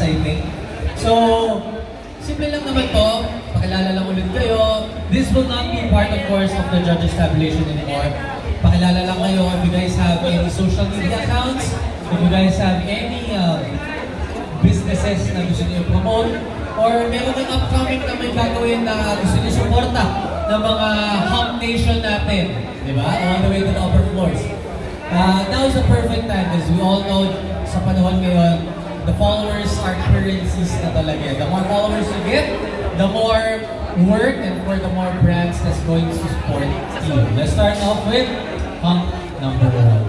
Think. So, simple lang naman to. Pakilala lang ulit kayo. This will not be part, of course, of the judges tabulation anymore. Pakilala lang kayo if you guys have any social media accounts, if you guys have any uh, businesses na gusto niyo promote, or meron kang upcoming na may gagawin na gusto niyo suporta ng mga Hub Nation natin. Di ba? All the way to the upper floors. Uh, now is the perfect time because we all know sa panahon ngayon, the followers are currencies na talaga. The more followers you get, the more work and for the more brands that's going to support you. Let's start off with Hub number one.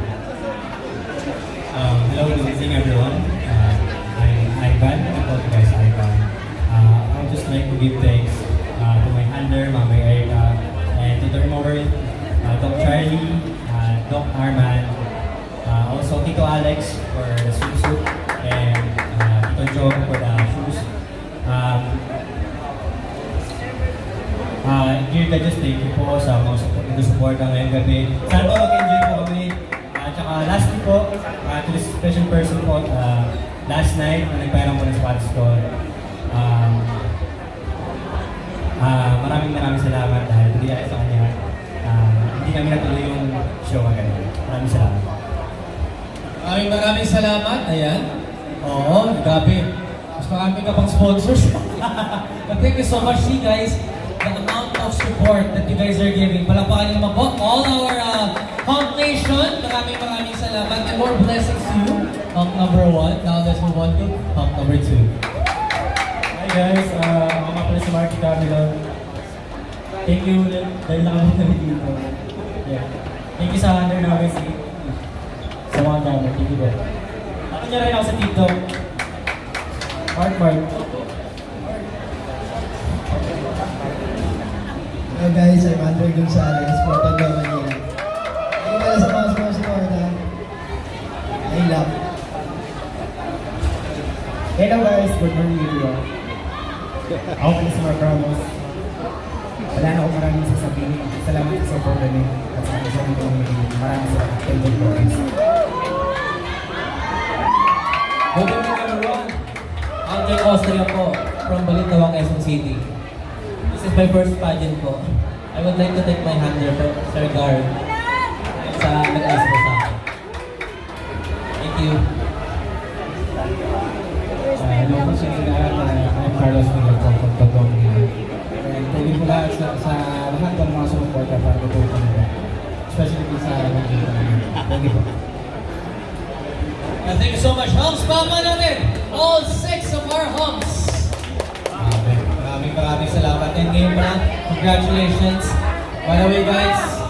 Um, hello, good evening everyone. Uh, I'm Ivan, I call you guys Ivan. Uh, I would just like to give thanks uh, to my handler, Mama Erica, and to the remover, uh, Doc Charlie, uh, Doc Arman, uh, also Tito Alex for the swimsuit, uh, here ka just thank you po sa mga support, support ngayong gabi. Sana po mag-enjoy po kami. At saka lastly po, uh, to this special person po, uh, last night, na nagpairan po ng sapatos ko, um, ah, maraming maraming salamat dahil hindi dahil sa kanya, uh, hindi kami natuloy yung show agad. Maraming salamat. Maraming maraming salamat. Ayan. Oo, gabi. Mas marami ka pang sponsors. But thank you so much, see guys. Of support that you guys are giving. Palakpakan niyo naman po. All our uh, Hunk Nation, maraming maraming salamat. And more blessings to you. Hunk number one. Now let's move on to Hunk number two. Hi guys, uh, ako pala si Marky Camilo. Thank you dahil nakamit kami dito. Yeah. Thank you sa under namin si sa mga dami. Thank you guys. Ako niya rin ako sa TikTok. Mark Mark. Guys, I'm Andre Gonzalez from Tondo, Manila. You pala sa mga sumusuporta. I love. Hello guys, good morning everyone. Ako pala si Mark Ramos. Wala na akong maraming sasabihin. Salamat sa support niyo at sa sabi ko Maraming salamat. Thank you guys. Good evening everyone. Angel Austria po from Balintawak, Quezon City. This is my first pageant po. I would like to thank my handler po, Sir Gar, sa nag-ayos po sa akin. Thank you. Uh, hello po sa inyo. Uh, I'm Carlos Miguel po from Totong. And thank you po lahat sa, sa lahat ng mga sumuporta para po po kanila. Especially po sa Nandito namin. Thank you po. And thank you so much. Humps pa natin. All six of our humps. Maraming maraming salamat. Ngayon pa lang, congratulations. By the way guys,